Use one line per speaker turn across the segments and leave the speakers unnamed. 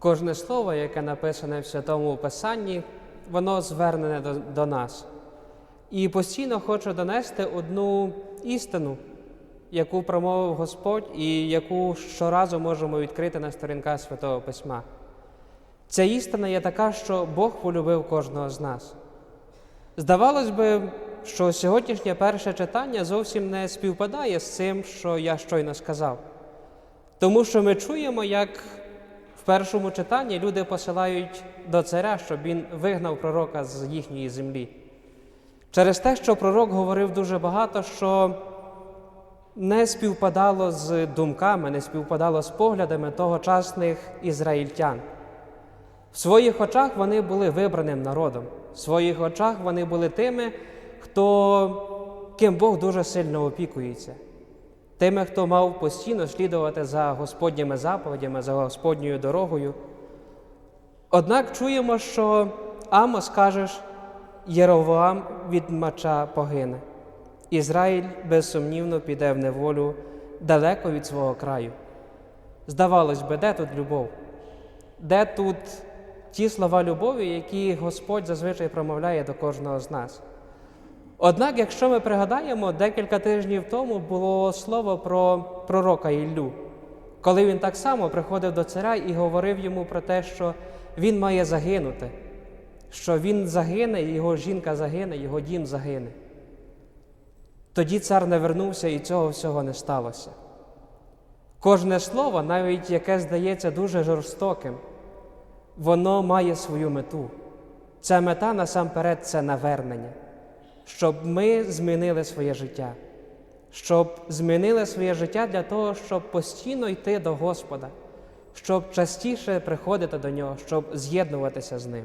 Кожне слово, яке написане в Святому Писанні, воно звернене до, до нас. І постійно хочу донести одну істину, яку промовив Господь і яку щоразу можемо відкрити на сторінках Святого Письма. Ця істина є така, що Бог полюбив кожного з нас. Здавалось би, що сьогоднішнє перше читання зовсім не співпадає з цим, що я щойно сказав. Тому що ми чуємо, як в першому читанні люди посилають до царя, щоб він вигнав пророка з їхньої землі. Через те, що пророк говорив дуже багато, що не співпадало з думками, не співпадало з поглядами тогочасних ізраїльтян. В своїх очах вони були вибраним народом, в своїх очах вони були тими, хто ким Бог дуже сильно опікується, тими, хто мав постійно слідувати за Господніми заповідями, за Господньою дорогою. Однак чуємо, що Амос кажеш, Єровоам від меча погине. Ізраїль безсумнівно піде в неволю далеко від свого краю. Здавалось би, де тут любов? Де тут ті слова любові, які Господь зазвичай промовляє до кожного з нас? Однак, якщо ми пригадаємо, декілька тижнів тому було слово про пророка Іллю, коли він так само приходив до царя і говорив йому про те, що він має загинути, що він загине, його жінка загине, його дім загине. Тоді цар не вернувся і цього всього не сталося. Кожне слово, навіть яке здається дуже жорстоким, воно має свою мету. Ця мета насамперед це навернення, щоб ми змінили своє життя, щоб змінили своє життя для того, щоб постійно йти до Господа, щоб частіше приходити до Нього, щоб з'єднуватися з Ним.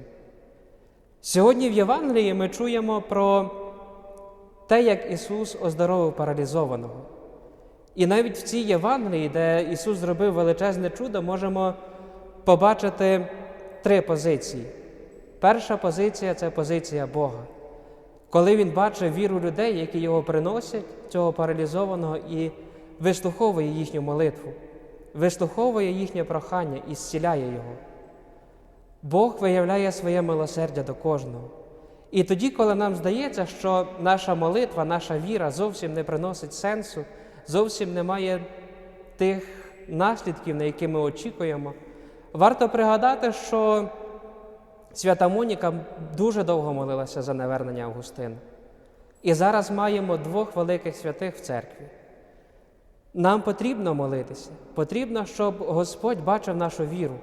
Сьогодні в Євангелії ми чуємо про те, як Ісус оздоровив паралізованого. І навіть в цій Євангелії, де Ісус зробив величезне чудо, можемо побачити три позиції. Перша позиція це позиція Бога. Коли Він бачить віру людей, які його приносять, цього паралізованого, і вислуховує їхню молитву, вислуховує їхнє прохання і зціляє його. Бог виявляє своє милосердя до кожного. І тоді, коли нам здається, що наша молитва, наша віра зовсім не приносить сенсу, зовсім не має тих наслідків, на які ми очікуємо, варто пригадати, що свята Моніка дуже довго молилася за навернення Августина. І зараз маємо двох великих святих в церкві. Нам потрібно молитися, потрібно, щоб Господь бачив нашу віру.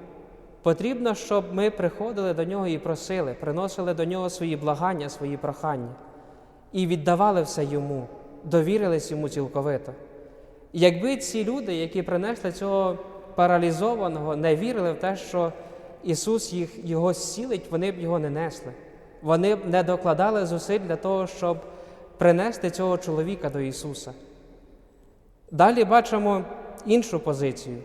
Потрібно, щоб ми приходили до нього і просили, приносили до нього свої благання, свої прохання і віддавали все йому, довірились йому цілковито. Якби ці люди, які принесли цього паралізованого, не вірили в те, що Ісус їх, його зцілить, вони б його не несли. Вони б не докладали зусиль для того, щоб принести цього чоловіка до Ісуса. Далі бачимо іншу позицію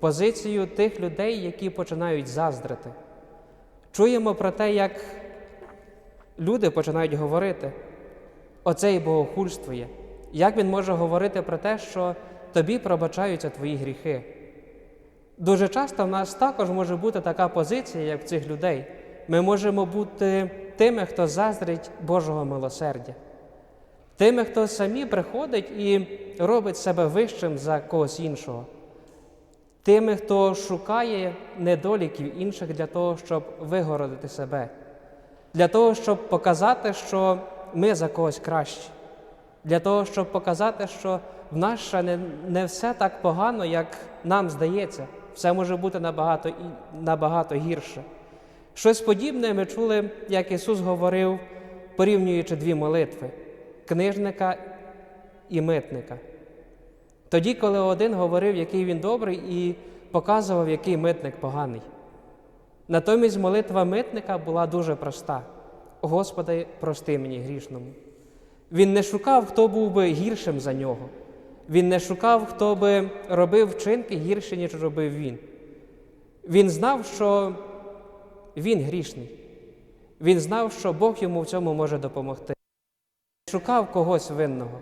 позицію тих людей, які починають заздрити. Чуємо про те, як люди починають говорити, оцей богохульствує. Як він може говорити про те, що тобі пробачаються твої гріхи? Дуже часто в нас також може бути така позиція, як в цих людей. Ми можемо бути тими, хто заздрить Божого милосердя, тими, хто самі приходить і робить себе вищим за когось іншого. Тими, хто шукає недоліків інших для того, щоб вигородити себе, для того, щоб показати, що ми за когось кращі, для того, щоб показати, що в нас ще не, не все так погано, як нам здається, все може бути набагато, набагато гірше. Щось подібне ми чули, як Ісус говорив, порівнюючи дві молитви книжника і митника. Тоді, коли один говорив, який він добрий, і показував, який митник поганий. Натомість молитва митника була дуже проста: Господи, прости мені грішному. Він не шукав, хто був би гіршим за нього. Він не шукав, хто би робив вчинки гірше, ніж робив він. Він знав, що він грішний. Він знав, що Бог йому в цьому може допомогти. Шукав когось винного,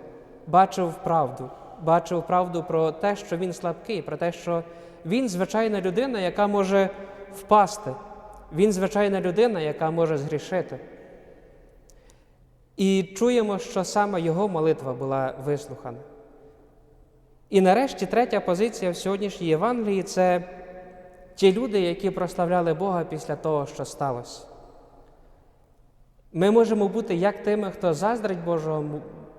бачив правду бачив правду про те, що він слабкий, про те, що він звичайна людина, яка може впасти. Він звичайна людина, яка може згрішити. І чуємо, що саме його молитва була вислухана. І нарешті третя позиція в сьогоднішній Євангелії це ті люди, які прославляли Бога після того, що сталося. Ми можемо бути як тими, хто заздрить Божого,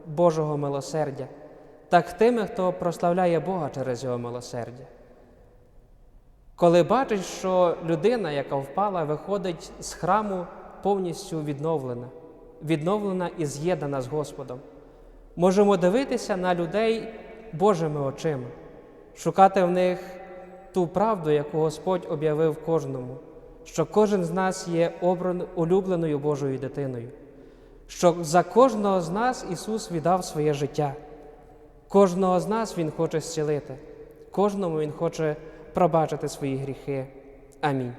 Божого милосердя, так тими, хто прославляє Бога через Його милосердя. Коли бачиш, що людина, яка впала, виходить з храму повністю відновлена, відновлена і з'єднана з Господом, можемо дивитися на людей Божими очима, шукати в них ту правду, яку Господь об'явив кожному, що кожен з нас є улюбленою Божою дитиною, що за кожного з нас Ісус віддав своє життя. Кожного з нас Він хоче зцілити, кожному Він хоче пробачити свої гріхи. Амінь.